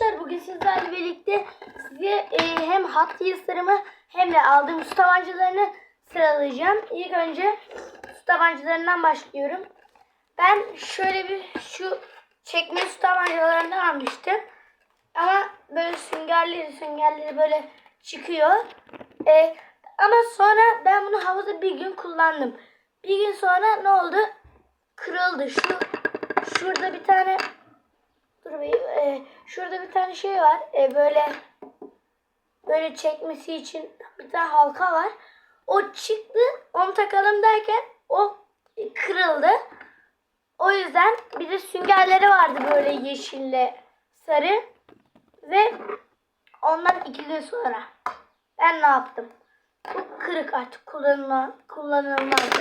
Arkadaşlar bugün sizlerle birlikte size e, hem Hot Wheels'larımı hem de aldığım su tabancalarını sıralayacağım. İlk önce su tabancalarından başlıyorum. Ben şöyle bir şu çekme su tabancalarından almıştım. Ama böyle süngerleri süngerleri böyle çıkıyor. E, ama sonra ben bunu havada bir gün kullandım. Bir gün sonra ne oldu? Kırıldı. Şu şurada bir tane Dur bir, e, şurada bir tane şey var. E, böyle böyle çekmesi için bir tane halka var. O çıktı. Onu takalım derken o kırıldı. O yüzden bir de süngerleri vardı böyle yeşille sarı. Ve ondan iki gün sonra ben ne yaptım? Bu kırık artık kullanılma, kullanılmazdı.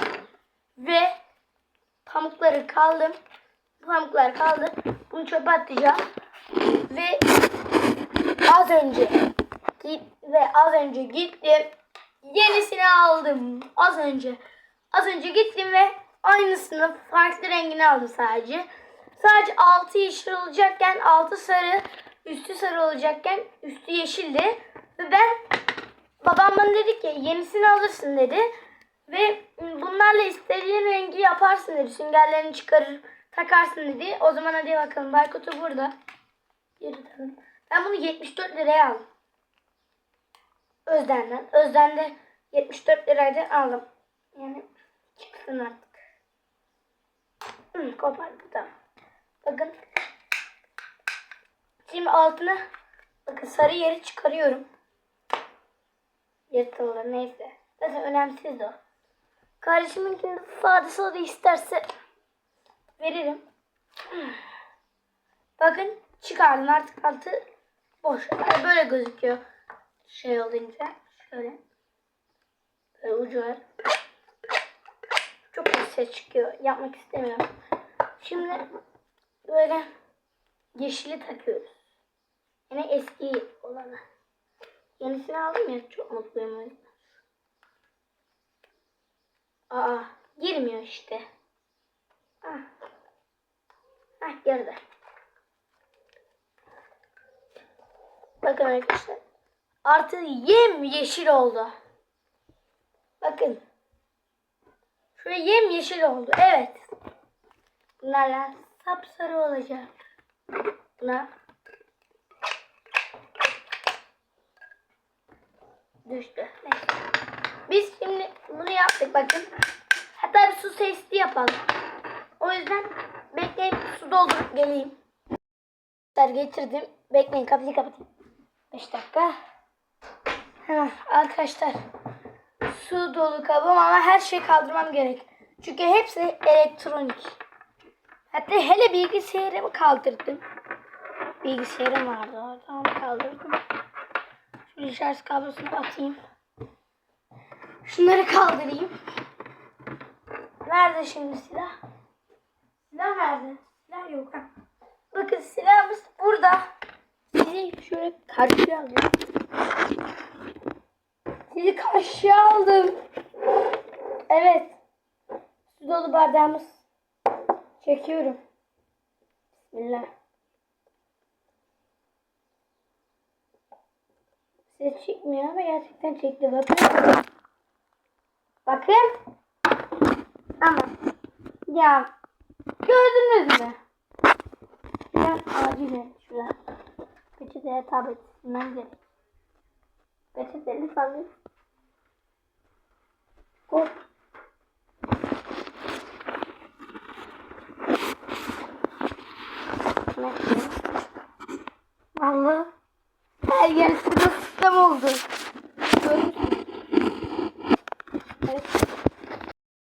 Ve pamukları kaldım. Pamuklar kaldı. Bunu çöpe atacağım. Ve az önce git ve az önce gittim. Yenisini aldım. Az önce. Az önce gittim ve aynısını farklı rengini aldım sadece. Sadece altı yeşil olacakken altı sarı, üstü sarı olacakken üstü yeşildi. Ve ben babam bana dedi ki yenisini alırsın dedi. Ve bunlarla istediğin rengi yaparsın dedi. Süngerlerini çıkarır takarsın dedi. O zaman hadi bakalım. Baykutu burada. Geri. Ben bunu 74 liraya aldım. Özden'den. Özden'de 74 liraydı aldım. Yani çıksın artık. Hı, kopardık tamam. Bakın. Şimdi altına bakın sarı yeri çıkarıyorum. Yırtıldı neyse. Zaten önemsiz o. Kardeşiminkini sade sade isterse veririm. Bakın çıkardım artık altı boş. Yani böyle gözüküyor. Şey olunca şöyle. Böyle ucu var. Çok bir ses çıkıyor. Yapmak istemiyorum. Şimdi böyle yeşili takıyoruz. Yine eski olanı. Yenisini aldım ya çok mutluyum. Aa girmiyor işte. Ah. Hah girdi. Bakın arkadaşlar. Artı yem yeşil oldu. Bakın. Şuraya yem yeşil oldu. Evet. Bunlarla sapsarı olacak. Buna düştü. Neyse. Biz şimdi bunu yaptık bakın. Hatta bir su testi yapalım. O yüzden bekleyin su doldurup geleyim. Arkadaşlar getirdim. Bekleyin kapıyı kapatayım. 5 dakika. Hemen arkadaşlar su dolu kabım ama her şeyi kaldırmam gerek. Çünkü hepsi elektronik. Hatta hele bilgisayarımı kaldırdım. Bilgisayarım vardı orada onu kaldırdım. Şu şarj kablosunu atayım. Şunları kaldırayım. Nerede şimdi silah? Nerede? Silah yok. Ha. Bakın silahımız burada. Sizi şöyle karşıya alacağım. Sizi karşıya aldım. Evet. Su dolu bardağımız. Çekiyorum. Bismillah. Ses çıkmıyor ama gerçekten çekti. Bakın. Bakın. Ama ya gördünüz mü? Ben acilen şuraya peçeteye tablet etmem gerek. Peçeteli sanırım. Hop. Vallahi her yer sırılsıklam oldu.